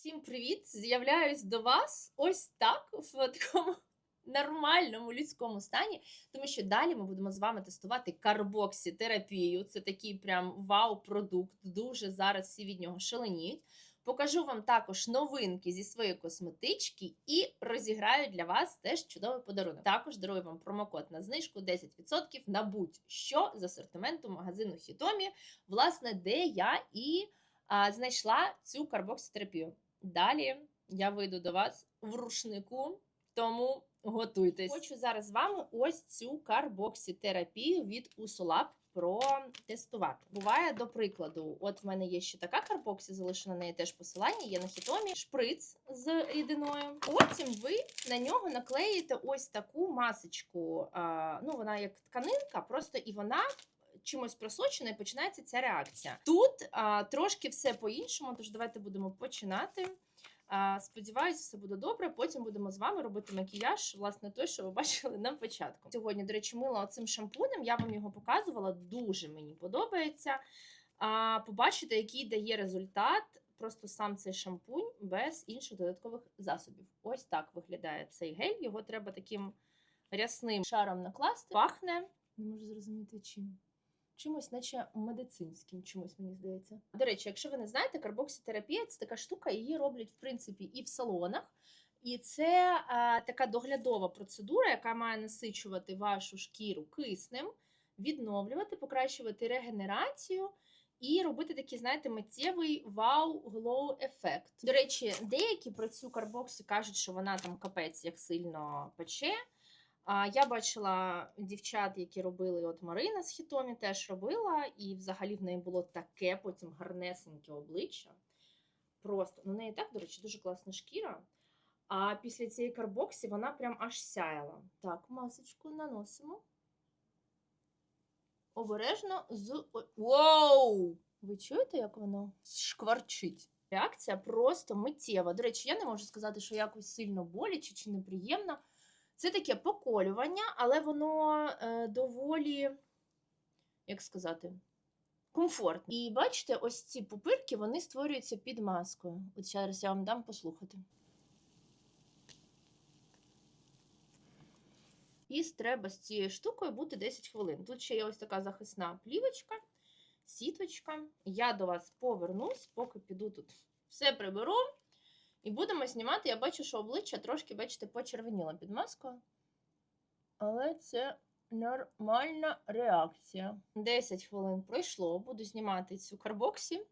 Всім привіт! З'являюсь до вас ось так, в такому нормальному людському стані, тому що далі ми будемо з вами тестувати карбоксітерапію. Це такий прям вау-продукт. Дуже зараз всі від нього шаленіють. Покажу вам також новинки зі своєї косметички і розіграю для вас теж чудовий подарунок. Також дарую вам промокод на знижку 10% на будь-що з асортименту магазину Хітомі, власне, де я і знайшла цю карбоксітерапію. Далі я вийду до вас в рушнику, тому готуйтесь. Хочу зараз з вами ось цю карбоксітерапію від Usolab протестувати. Буває до прикладу, от в мене є ще така карбоксі, залишена на неї теж посилання, є на хітомі, шприц з рідиною. Потім ви на нього наклеїте ось таку масочку. Ну, вона як тканинка, просто і вона чимось просочена, і починається ця реакція. Тут а, трошки все по-іншому, тож давайте будемо починати. А, Сподіваюся, все буде добре. Потім будемо з вами робити макіяж, власне, той, що ви бачили на початку. Сьогодні, до речі, мила оцим шампунем. Я вам його показувала. Дуже мені подобається. А, Побачите, який дає результат. Просто сам цей шампунь без інших додаткових засобів. Ось так виглядає цей гель. Його треба таким рясним шаром накласти. Пахне. Не можу зрозуміти чим чимось, наче медицинським, чимось мені здається. До речі, якщо ви не знаєте, карбоксітерапія це така штука, її роблять в принципі і в салонах. І це а, така доглядова процедура, яка має насичувати вашу шкіру киснем, відновлювати, покращувати регенерацію. І робити такий, знаєте, миттєвий вау-глоу ефект. До речі, деякі про цю карбоксі кажуть, що вона там капець як сильно пече. А я бачила дівчат, які робили от Марина з Хітомі, теж робила, і взагалі в неї було таке потім гарнесеньке обличчя. Просто ну, в неї так, до речі, дуже класна шкіра. А після цієї карбоксі вона прям аж сяяла. Так, масочку наносимо. Обережно з. Воу! Ви чуєте, як воно шкварчить? Реакція просто миттєва. До речі, я не можу сказати, що якось сильно боляче чи неприємно. Це таке поколювання, але воно е, доволі, як сказати, комфортне. І бачите, ось ці пупирки вони створюються під маскою. От зараз я вам дам послухати. І треба з цією штукою бути 10 хвилин. Тут ще є ось така захисна плівочка, сіточка. Я до вас повернусь, поки піду тут все приберу. І будемо знімати. Я бачу, що обличчя трошки, бачите, почервоніло під маскою. Але це нормальна реакція. 10 хвилин пройшло. Буду знімати цю карбоксі.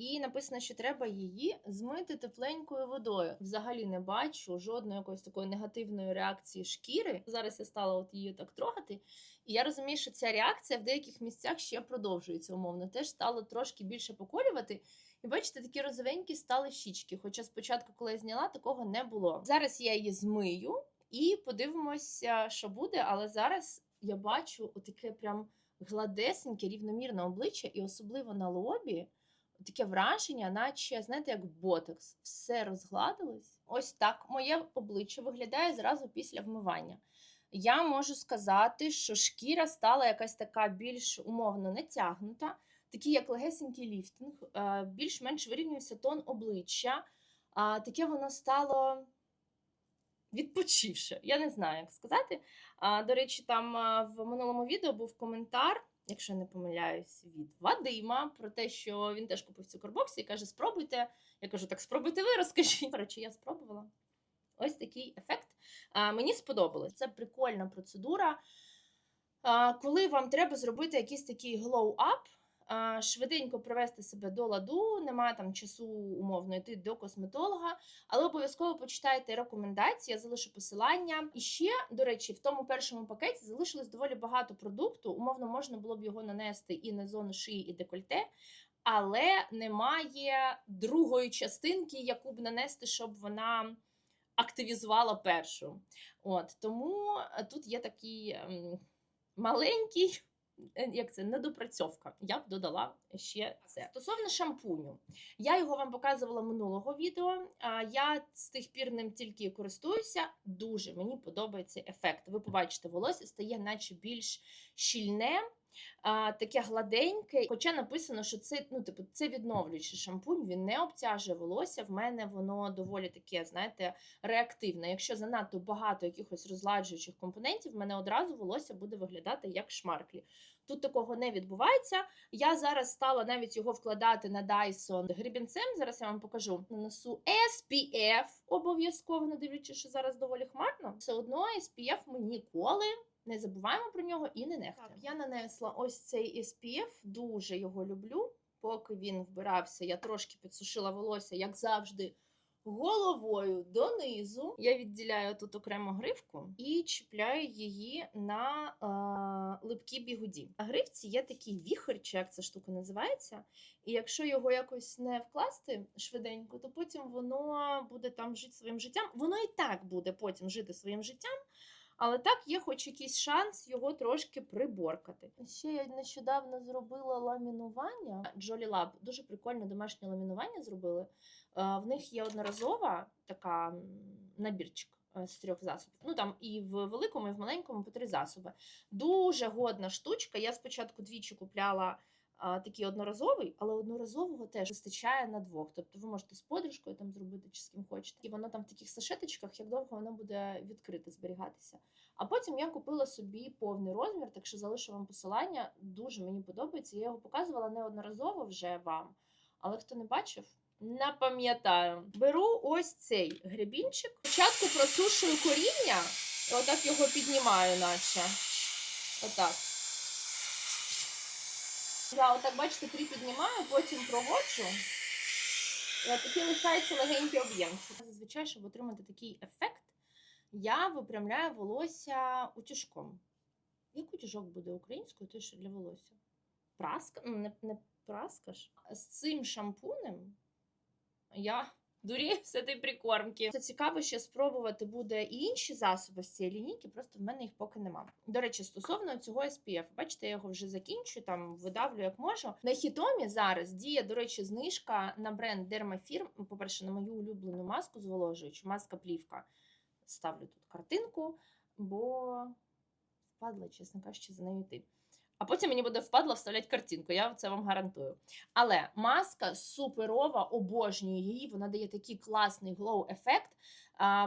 І написано, що треба її змити тепленькою водою. Взагалі не бачу жодної якоїсь такої негативної реакції шкіри. Зараз я стала от її так трогати. І я розумію, що ця реакція в деяких місцях ще продовжується умовно. Теж стало трошки більше поколювати. І бачите, такі розовенькі стали щічки. Хоча спочатку, коли я зняла, такого не було. Зараз я її змию і подивимося, що буде. Але зараз я бачу отаке прям гладесеньке, рівномірне обличчя, і особливо на лобі. Таке враження, наче, знаєте, як ботекс. Все розгладилось. Ось так моє обличчя виглядає зразу після вмивання. Я можу сказати, що шкіра стала якась така більш умовно натягнута, такий як легесенький ліфтинг, е, більш-менш вирівнювався тон обличчя. Таке воно стало відпочивше. Я не знаю, як сказати. До речі, там в минулому відео був коментар якщо не помиляюсь, від Вадима про те, що він теж купив цю карбоксі і каже: спробуйте. Я кажу, так спробуйте ви, розкажіть. Речі, я спробувала. Ось такий ефект. А, Мені сподобалось. Це прикольна процедура. А, Коли вам треба зробити якийсь такий glow-up, швиденько привести себе до ладу, немає там часу умовно йти до косметолога, але обов'язково почитайте рекомендації, я залишу посилання. І ще, до речі, в тому першому пакеті залишилось доволі багато продукту. Умовно, можна було б його нанести і на зону шиї, і декольте. Але немає другої частинки, яку б нанести, щоб вона активізувала першу. От Тому тут є такий ем, маленький Е, як це недопрацьовка. Я б додала ще це. Стосовно шампуню, я його вам показувала минулого відео. Я з тих пір ним тільки користуюся. Дуже мені подобається ефект. Ви побачите, волосся стає, наче більш щільне. А, таке гладеньке, хоча написано, що це, ну, типу, це відновлюючий шампунь, він не обтяжує волосся. В мене воно доволі таке, знаєте, реактивне. Якщо занадто багато якихось розладжуючих компонентів, в мене одразу волосся буде виглядати як шмарклі. Тут такого не відбувається. Я зараз стала навіть його вкладати на Dyson грібінцем. Зараз я вам покажу. Нанесу SPF обов'язково, не дивлячись, що зараз доволі хмарно. Все одно SPF ми ніколи не забуваємо про нього і не нехтуємо. Так, я нанесла ось цей SPF, дуже його люблю. Поки він вбирався, я трошки підсушила волосся, як завжди, головою донизу. Я відділяю тут окремо гривку і чіпляю її на е, липкі бігуді. На гривці є такий віхор, чи як ця штука називається. І якщо його якось не вкласти швиденько, то потім воно буде там жити своїм життям. Воно і так буде потім жити своїм життям. Але так є хоч якийсь шанс його трошки приборкати. Ще я нещодавно зробила ламінування. Jolly Lab дуже прикольне домашнє ламінування зробили. В них є одноразова така набірчик е, з трьох засобів. Ну там і в великому, і в маленькому по три засоби. Дуже годна штучка. Я спочатку двічі купляла такий одноразовий, але одноразового теж вистачає на двох. Тобто ви можете з подружкою там зробити чи з ким хочете. І воно там в таких сашеточках, як довго воно буде відкрите зберігатися. А потім я купила собі повний розмір, так що залишу вам посилання. Дуже мені подобається. Я його показувала неодноразово вже вам. Але хто не бачив, напам'ятаю. Беру ось цей гребінчик. Спочатку просушую коріння, і отак його піднімаю, наче. Отак. Я отак, бачите, припіднімаю, потім проводжу. Такий лишається легенький об'єм. Зазвичай, щоб отримати такий ефект, я випрямляю волосся утюжком. Як утюжок буде українською, то що для волосся? Праска? Ну, не праска ж. З цим шампунем я дурію все ті прикормки. Це цікаво ще спробувати буде і інші засоби з цієї лінійки, просто в мене їх поки нема. До речі, стосовно цього SPF, бачите, я його вже закінчую, там видавлю як можу. На хітомі зараз діє, до речі, знижка на бренд Dermafirm. По-перше, на мою улюблену маску зволожуючу, маска плівка. Ставлю тут картинку, бо впадла, чесно кажучи, за нею йти. А потім мені буде впадло вставляти картинку, я це вам гарантую. Але маска суперова, обожнюю її. Вона дає такий класний глоу-ефект.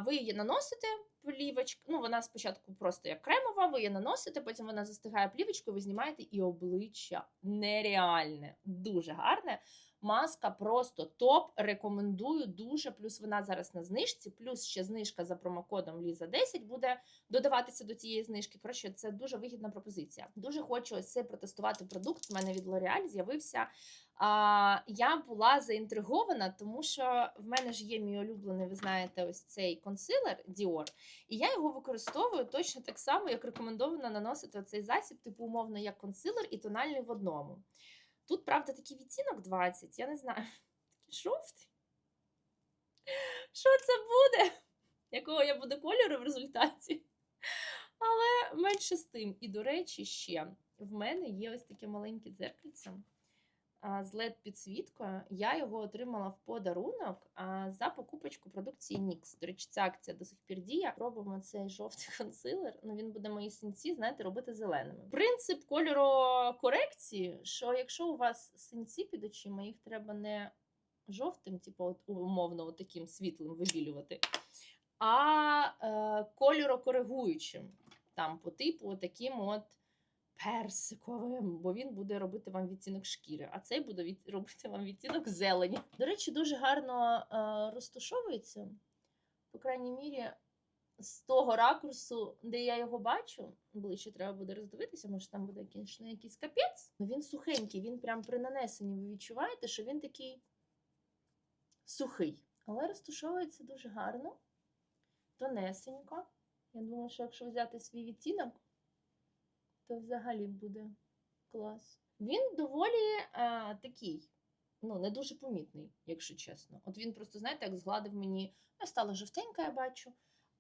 Ви її наносите плівочку. Ну, вона спочатку просто як кремова, ви її наносите, потім вона застигає плівочкою, ви знімаєте, і обличчя нереальне, дуже гарне. Маска просто топ. Рекомендую дуже. Плюс вона зараз на знижці, плюс ще знижка за промокодом Ліза 10 буде додаватися до цієї знижки. Коротше, це дуже вигідна пропозиція. Дуже хочу ось цей протестувати продукт. У мене від L'Oreal з'явився. А, я була заінтригована, тому що в мене ж є мій улюблений, ви знаєте, ось цей консилер Dior, і я його використовую точно так само, як рекомендовано наносити цей засіб, типу умовно, як консилер і тональний в одному. Тут, правда, такий відтінок 20, я не знаю, такий жовтий. Що це буде? Якого я буду кольору в результаті? Але менше з тим. І, до речі, ще в мене є ось таке маленьке дзеркальце з led підсвіткою. Я його отримала в подарунок за покупочку продукції NYX. До речі, ця акція до сих пір діє. Робимо цей жовтий консилер. Ну він буде мої синці, знаєте, робити зеленими. Принцип кольорокорекції, що якщо у вас синці під очима, їх треба не жовтим, типу, от, умовно, от таким світлим вибілювати, а е, кольорокоригуючим. Там по типу таким от персиковим, бо він буде робити вам відтінок шкіри, а цей буде від... робити вам відтінок зелені. До речі, дуже гарно е, розташовується, по крайній мірі, з того ракурсу, де я його бачу. Ближче треба буде роздивитися, може там буде звісно, якийсь капець. Ну, він сухенький, він прям при нанесенні ви відчуваєте, що він такий сухий. Але розташовується дуже гарно, тонесенько. Я думаю, що якщо взяти свій відтінок, то взагалі буде клас. Він доволі а, такий, ну, не дуже помітний, якщо чесно. От він просто, знаєте, як згладив мені, я стала жовтенька, я бачу.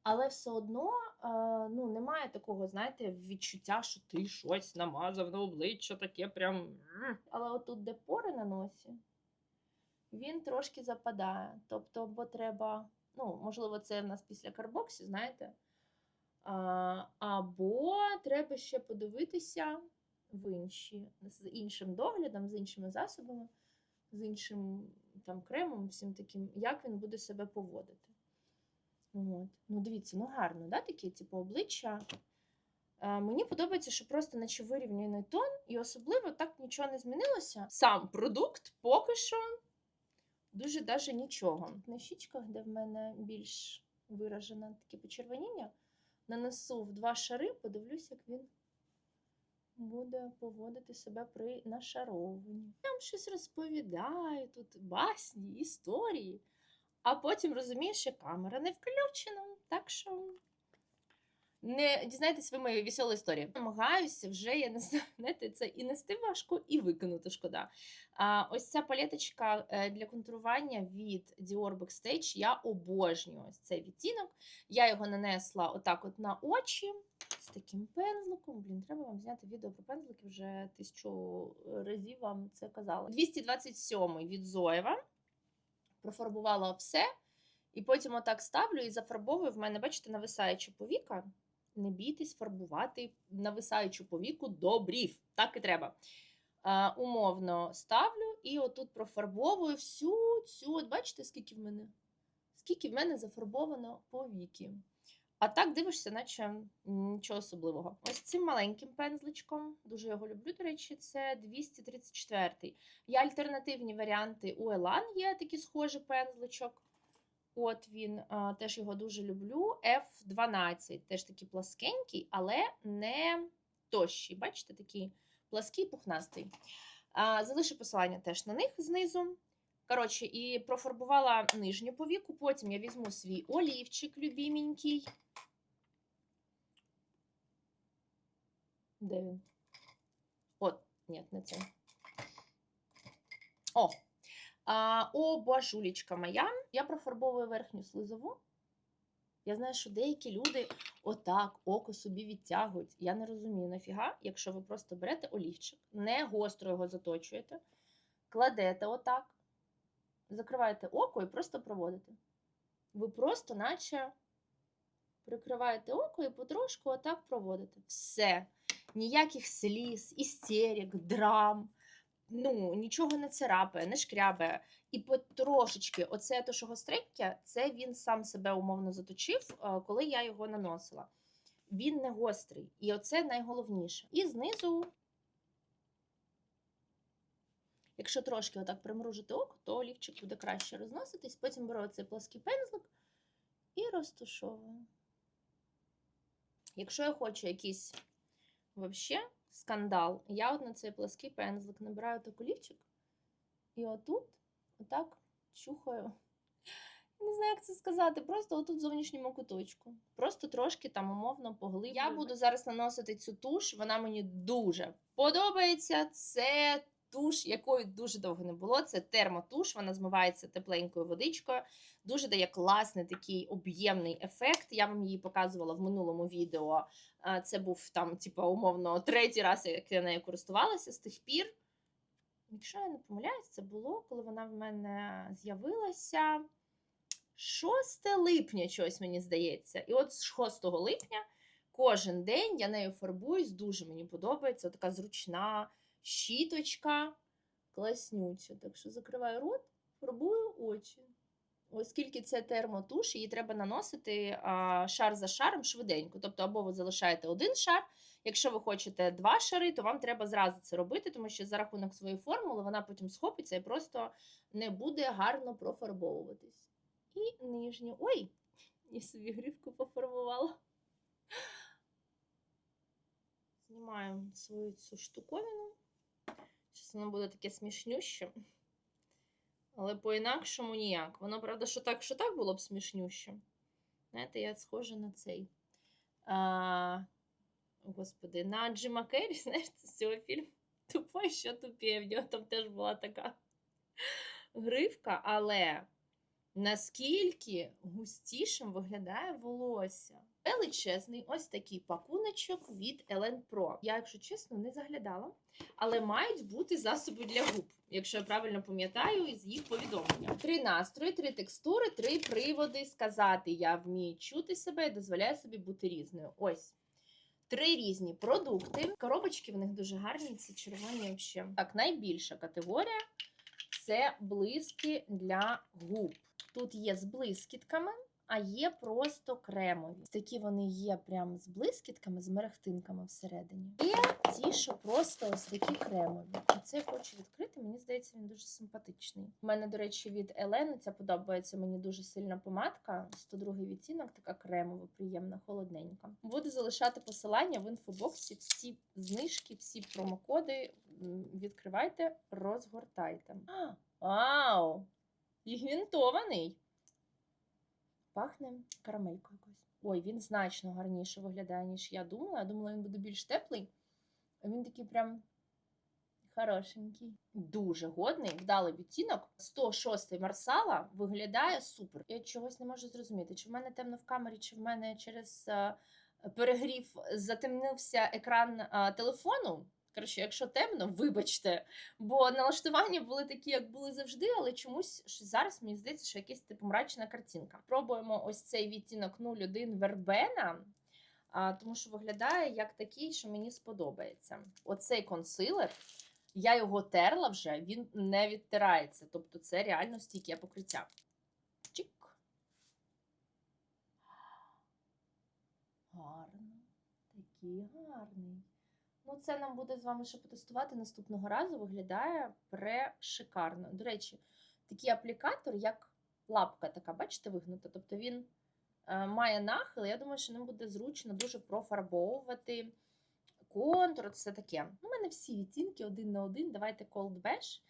Але все одно а, ну, немає такого, знаєте, відчуття, що ти щось намазав на обличчя, таке прям. Але отут, де пори на носі, він трошки западає. Тобто, бо треба, ну, можливо, це в нас після карбоксі, знаєте. Або треба ще подивитися в інші, з іншим доглядом, з іншими засобами, з іншим там кремом, всім таким, як він буде себе поводити. От. Ну, дивіться, ну гарно, да, такі, типу, обличчя. Е, Мені подобається, що просто наче вирівняний тон, і особливо так нічого не змінилося. Сам продукт поки що дуже даже нічого. На щічках, де в мене більш виражене таке почервоніння, нанесу в два шари, подивлюсь, як він буде поводити себе при нашаровуванні. Я вам щось розповідаю, тут басні, історії, а потім розумієш, що камера не включена, так що не дізнайтесь ви мої веселі історії. Намагаюся вже, я не знаю, знаєте, це і нести важко, і викинути шкода. А, ось ця палеточка е, для контурування від Dior Backstage. Я обожнюю ось цей відтінок. Я його нанесла отак от на очі з таким пензликом. Блін, треба вам зняти відео про пензлики, вже тисячу разів вам це казала. 227-й від Зоєва. Профарбувала все. І потім отак ставлю і зафарбовую. В мене, бачите, нависаюча повіка. Не бійтесь фарбувати нависаючу повіку до брів. Так і треба. А, умовно ставлю і отут профарбовую всю цю. От бачите, скільки в мене? Скільки в мене зафарбовано повіки. А так дивишся, наче нічого особливого. Ось цим маленьким пензличком, дуже його люблю, до речі, це 234. Є альтернативні варіанти у Elan, є такий схожий пензличок. От він, теж його дуже люблю. F12, теж такий пласкенький, але не тощий. Бачите, такий плаский, пухнастий. Залишу посилання теж на них знизу. Коротше, і профарбувала нижню повіку. Потім я візьму свій олівчик любименький. Де він? От, ні, не це. О! А, о, божулечка моя. Я профарбовую верхню слизову. Я знаю, що деякі люди отак око собі відтягують. Я не розумію, нафіга, якщо ви просто берете олівчик, не гостро його заточуєте, кладете отак, закриваєте око і просто проводите. Ви просто, наче прикриваєте око і потрошку отак проводите. Все. Ніяких сліз, істерик, драм. Ну, нічого не царапає, не шкрябає. І потрошечки, оце то, що гостреньке, це він сам себе умовно заточив, е, коли я його наносила. Він не гострий. І оце найголовніше. І знизу, якщо трошки отак примружити око, то олівчик буде краще розноситись. Потім беру цей плоский пензлик і розташовую. Якщо я хочу якийсь вообще скандал, я от на цей плаский пензлик набираю так олівчик і отут отак чухаю. Не знаю, як це сказати. Просто отут в зовнішньому куточку. Просто трошки там умовно поглиблю. Я буду зараз наносити цю туш. Вона мені дуже подобається. Це туш, якої дуже довго не було. Це термотуш, вона змивається тепленькою водичкою. Дуже дає класний такий об'ємний ефект. Я вам її показувала в минулому відео. Це був там, типу, умовно, третій раз, як я нею користувалася з тих пір. Якщо я не помиляюсь, це було, коли вона в мене з'явилася 6 липня, щось мені здається. І от з 6 липня кожен день я нею фарбуюсь, дуже мені подобається. Така зручна щіточка, класнюча. Так що закриваю рот, фарбую очі. Оскільки це термотуш, її треба наносити а, шар за шаром швиденько. Тобто, або ви залишаєте один шар. Якщо ви хочете два шари, то вам треба зразу це робити, тому що за рахунок своєї формули вона потім схопиться і просто не буде гарно профарбовуватись. І нижню. Ой, я собі грівку пофарбувала. Знімаю свою цю штуковину. Воно буде таке смішнюще. Але по-інакшому ніяк. Воно, правда, що так, що так було б смішнюще. Знаєте, я схожа на цей. А, Господи, на Джима Керрі, знаєш, з цього фільму Тупой, що тупіє. В нього там теж була така гривка, але наскільки густішим виглядає волосся. Величезний ось такий пакуночок від Ellen Pro. Я, якщо чесно, не заглядала, але мають бути засоби для губ, якщо я правильно пам'ятаю, із їх повідомлення. Три настрої, три текстури, три приводи сказати. Я вмію чути себе і дозволяю собі бути різною. Ось. Три різні продукти. Коробочки в них дуже гарні, ці червоні взагалі. Так, найбільша категорія це блиски для губ. Тут є з блискітками, а є просто кремові. Такі вони є прям з блискітками, з мерехтинками всередині. Є ті, що просто ось такі кремові. Оце я хочу відкрити. Мені здається, він дуже симпатичний. У мене, до речі, від Елени ця подобається мені дуже сильна помадка. 102 відтінок, така кремова, приємна, холодненька. Буду залишати посилання в інфобоксі. Всі знижки, всі промокоди. Відкривайте, розгортайте. А, Вау! Пігментований. Пахне карамелькою якось. Ой, він значно гарніше виглядає, ніж я думала. Я думала, він буде більш теплий. А він такий прям хорошенький. Дуже годний, вдалий відтінок. 106 Марсала виглядає супер. Я чогось не можу зрозуміти, чи в мене темно в камері, чи в мене через е, перегрів затемнився екран е, телефону. Коротше, якщо темно, вибачте, бо налаштування були такі, як були завжди, але чомусь що зараз мені здається, що якась типу мрачна картинка. Пробуємо ось цей відтінок 01 вербена, а, тому що виглядає як такий, що мені сподобається. Оцей консилер, я його терла вже, він не відтирається. Тобто це реально стійке покриття. Чик. Гарно. Такий гарний. Ну, це нам буде з вами ще потестувати наступного разу. Виглядає прешикарно. До речі, такий аплікатор, як лапка така, бачите, вигнута. Тобто він е, має нахил. Я думаю, що ним буде зручно дуже профарбовувати контур, все таке. У мене всі відтінки один на один. Давайте Cold Beige.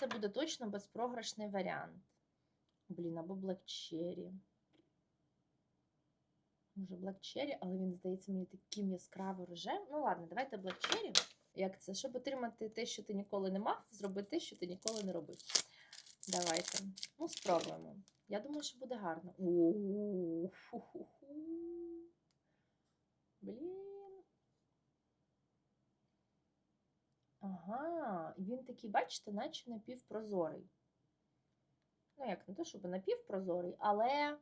Це буде точно безпрограшний варіант. Блін, або Black Cherry. Може, Black Cherry, але він здається мені таким яскраво рожевим. Ну ладно, давайте Black Cherry. Як це? Щоб отримати те, що ти ніколи не мав, зроби те, що ти ніколи не робив. Давайте. Ну, спробуємо. Я думаю, що буде гарно. Блін. Ага, він такий, бачите, наче напівпрозорий. Ну, як не то, щоб напівпрозорий, але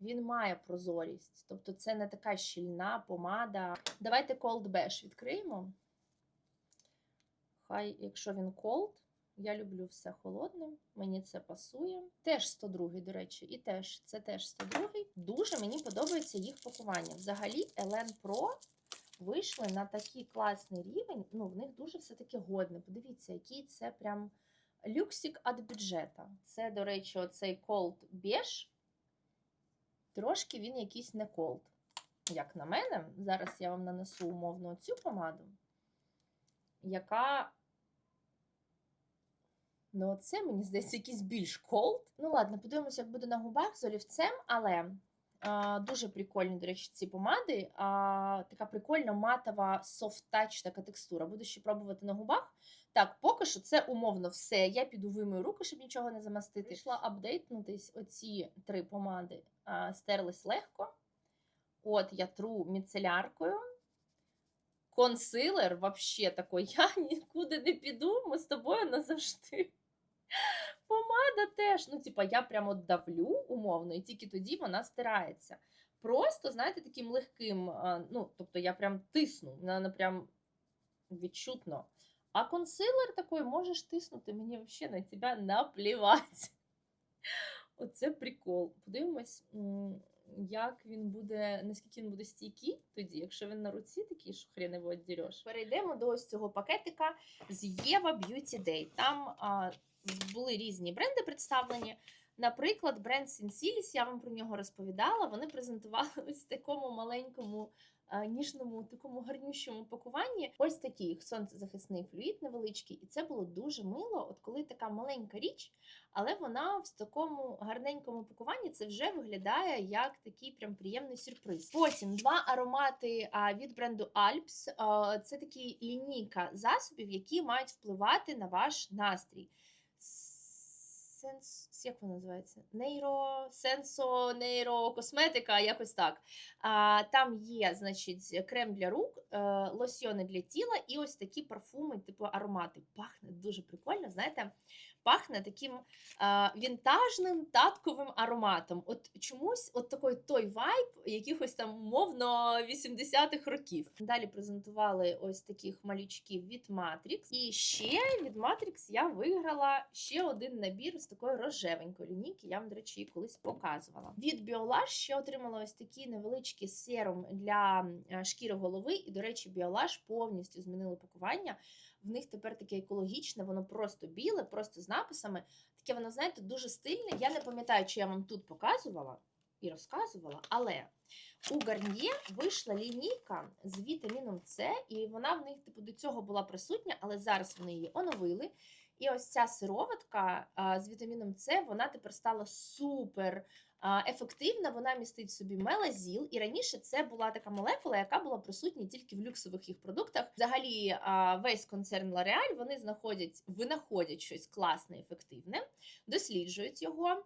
він має прозорість. Тобто це не така щільна помада. Давайте Cold Beige відкриємо. Хай, якщо він cold, я люблю все холодне, мені це пасує. Теж 102, до речі, і теж це теж 102. Дуже мені подобається їх пакування. Взагалі, Елен Pro вийшли на такий класний рівень. Ну, в них дуже все-таки годне. Подивіться, який це прям люксик від бюджета. Це, до речі, оцей Cold Beige. Трошки він якийсь не cold. Як на мене, зараз я вам нанесу умовно цю помаду, яка. Ну, це, мені здається, якийсь більш cold. Ну, ладно, подивимося, як буде на губах з олівцем, але а, дуже прикольні, до речі, ці помади. А, така прикольна матова софт-тач така текстура. Буду ще пробувати на губах. Так, поки що це умовно все. Я піду вимию руки, щоб нічого не замастити. Пішла апдейтнутись оці три помади. А, стерлись легко. От я тру міцеляркою. Консилер, вообще такой, я нікуди не піду, ми з тобою назавжди. Помада теж. Ну, типа, я прямо давлю умовно, і тільки тоді вона стирається. Просто, знаєте, таким легким, ну, тобто я прям тисну, вона прям відчутно. А консилер такой можеш тиснути, мені взагалі на тебе наплівати. Оце прикол. Подивимось, як він буде, наскільки він буде стійкий тоді, якщо він на руці такий, що хрен його. Перейдемо до ось цього пакетика з Єва Beauty Day. Там а, були різні бренди представлені. Наприклад, бренд Sensilis, я вам про нього розповідала. Вони презентували ось такому маленькому, ніжному, такому гарнющому пакуванні. Ось такий сонцезахисний флюїд невеличкий, і це було дуже мило. От коли така маленька річ, але вона в такому гарненькому пакуванні це вже виглядає як такий прям приємний сюрприз. Потім два аромати від бренду Alps. Це такі лінійка засобів, які мають впливати на ваш настрій. Сенс, як вона називається? Нейро, сенсо, нейрокосметика, якось так. А, Там є, значить, крем для рук, е, лосьйони для тіла і ось такі парфуми, типу аромати. Пахне дуже прикольно. Знаєте, пахне таким а, вінтажним татковим ароматом. От чомусь от такий той вайб якихось там мовно 80-х років. Далі презентували ось таких малючків від Matrix. І ще від Matrix я виграла ще один набір з такої рожевенької лінійки. Я вам, до речі, її колись показувала. Від Biolage ще отримала ось такий невеличкий серум для е, шкіри голови. І, до речі, Biolage повністю змінили пакування. В них тепер таке екологічне, воно просто біле, просто з написами. Таке воно, знаєте, дуже стильне. Я не пам'ятаю, чи я вам тут показувала і розказувала, але у Garnier вийшла лінійка з вітаміном С, і вона в них типу до цього була присутня, але зараз вони її оновили. І ось ця сироватка з вітаміном С, вона тепер стала супер ефективна. Вона містить в собі мелазіл. І раніше це була така молекула, яка була присутня тільки в люксових їх продуктах. Взагалі, весь концерн L'Oreal, вони знаходять, винаходять щось класне, ефективне, досліджують його.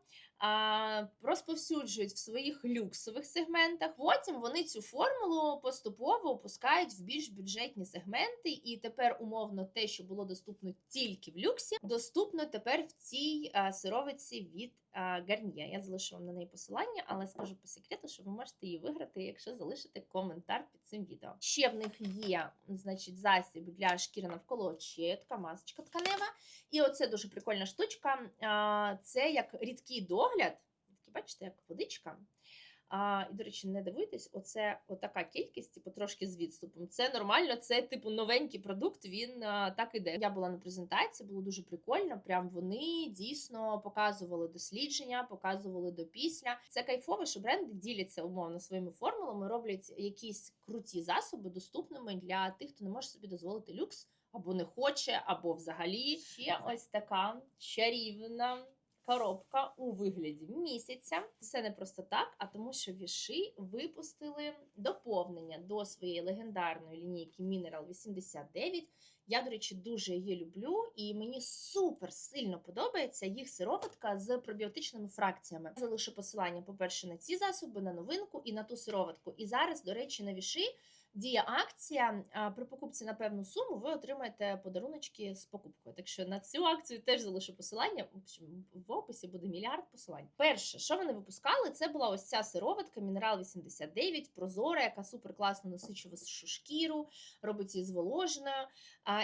Розповсюджують в своїх люксових сегментах. Потім вони цю формулу поступово опускають в більш бюджетні сегменти, і тепер умовно те, що було доступно тільки в люксі, доступно тепер в цій сировиці від Garnier. Я залишу вам на неї посилання, але скажу по секрету, що ви можете її виграти, якщо залишите коментар під цим відео. Ще в них є значить, засіб для шкіри навколо очей, така масочка тканева. І оце дуже прикольна штучка. Це як рідкий догляд. Такі, бачите, як водичка. А, і, до речі, не дивуйтесь, оце отака кількість, типу, трошки з відступом. Це нормально, це типу новенький продукт. Він а, так іде. Я була на презентації, було дуже прикольно. Прям вони дійсно показували дослідження, показували до після. Це кайфово, що бренди діляться умовно своїми формулами, роблять якісь круті засоби доступними для тих, хто не може собі дозволити люкс. Або не хоче, або взагалі ще ось така чарівна коробка у вигляді місяця. Це не просто так, а тому, що віши випустили доповнення до своєї легендарної лінійки Mineral 89. Я, до речі, дуже її люблю, і мені супер сильно подобається їх сироватка з пробіотичними фракціями. Залишу посилання, по-перше, на ці засоби, на новинку і на ту сироватку. І зараз, до речі, на віши діє акція. При покупці на певну суму ви отримаєте подаруночки з покупкою. Так що на цю акцію теж залишу посилання. В описі буде мільярд посилань. Перше, що вони випускали, це була ось ця сироватка Мінерал 89, прозора, яка супер класно насичує шкіру, робить її зволоженою.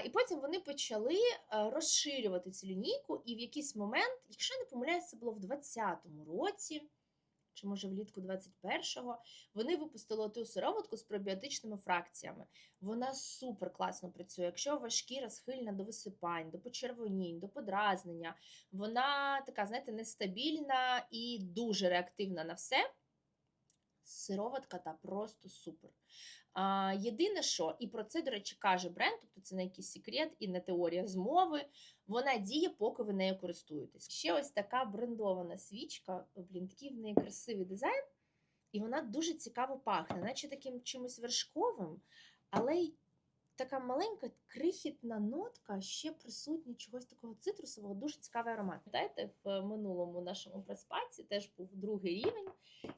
І потім вони почали розширювати цю лінійку, і в якийсь момент, якщо я не помиляюсь, це було в 2020 році. Чи може влітку 21-го, вони випустили ту сироватку з пробіотичними фракціями. Вона супер класно працює. Якщо ваша шкіра схильна до висипань, до почервонінь, до подразнення, вона така, знаєте, нестабільна і дуже реактивна на все. Сироватка та просто супер. А, Єдине, що, і про це, до речі, каже бренд, тобто це не якийсь секрет і не теорія змови. Вона діє, поки ви нею користуєтесь. Ще ось така брендована свічка. Блін, такий в неї красивий дизайн, і вона дуже цікаво пахне, наче таким чимось вершковим, але й така маленька крихітна нотка, ще присутня чогось такого цитрусового, дуже цікавий аромат. Пам'ятаєте, в минулому нашому преспаці теж був другий рівень.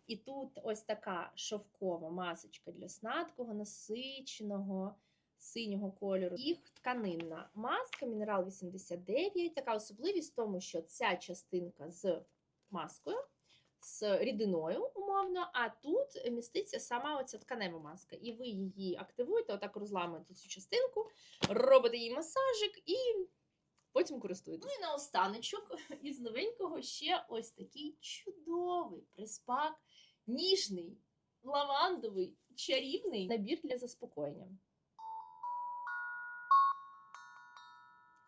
І тут ось така шовкова масочка для сладкого, насиченого синього кольору. Їх тканинна маска Мінерал 89. Така особливість в тому, що ця частинка з маскою, з рідиною, умовно, а тут міститься сама оця тканева маска. І ви її активуєте, отак розламуєте цю частинку, робите їй масажик і. Потім користуєтесь. Ну і наостаночок із новенького ще ось такий чудовий приспак, ніжний, лавандовий, чарівний набір для заспокоєння.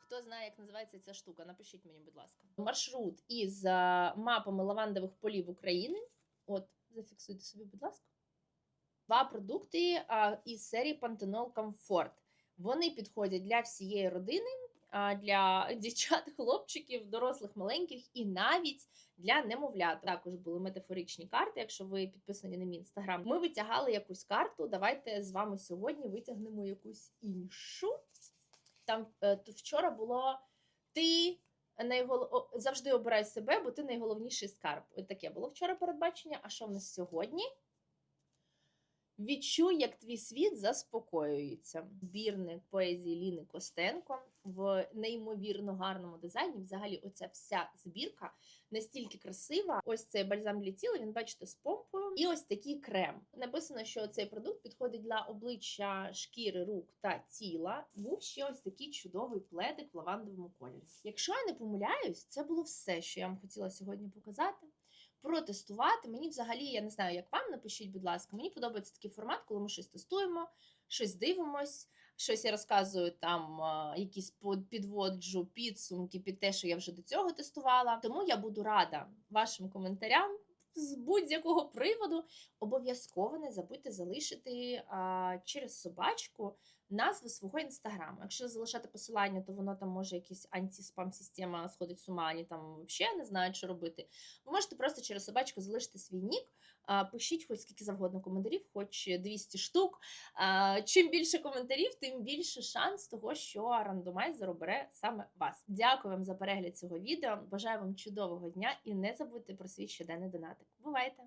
Хто знає, як називається ця штука, напишіть мені, будь ласка. Маршрут із мапами лавандових полів України. От, зафіксуйте собі, будь ласка. Два продукти а, із серії Panthenol Comfort. Вони підходять для всієї родини, а, для дівчат, хлопчиків, дорослих, маленьких і навіть для немовлят. Також були метафоричні карти. Якщо ви підписані на мій інстаграм, ми витягали якусь карту. Давайте з вами сьогодні витягнемо якусь іншу. Там е, вчора було ти найгол... завжди обирай себе, бо ти найголовніший скарб. Ось таке було вчора передбачення. А що в нас сьогодні? Відчуй, як твій світ заспокоюється. Збірник поезії Ліни Костенко в неймовірно гарному дизайні. Взагалі, оця вся збірка настільки красива. Ось цей бальзам для тіла. Він бачите з помпою, і ось такий крем. Написано, що цей продукт підходить для обличчя, шкіри, рук та тіла. Був ще ось такий чудовий пледик в лавандовому кольорі. Якщо я не помиляюсь, це було все, що я вам хотіла сьогодні показати. Протестувати мені взагалі, я не знаю, як вам напишіть, будь ласка. Мені подобається такий формат, коли ми щось тестуємо, щось дивимось, щось я розказую там, якісь підводжу підсумки під те, що я вже до цього тестувала. Тому я буду рада вашим коментарям з будь-якого приводу. Обов'язково не забудьте залишити а, через собачку назву свого інстаграму. Якщо залишати посилання, то воно там може якась антиспам система сходить з ума, вони там взагалі не знають, що робити. Ви можете просто через собачку залишити свій нік, пишіть хоч скільки завгодно коментарів, хоч 200 штук. Чим більше коментарів, тим більше шанс того, що рандомайзер обере саме вас. Дякую вам за перегляд цього відео. Бажаю вам чудового дня і не забудьте про свій щоденний донатик. Бувайте!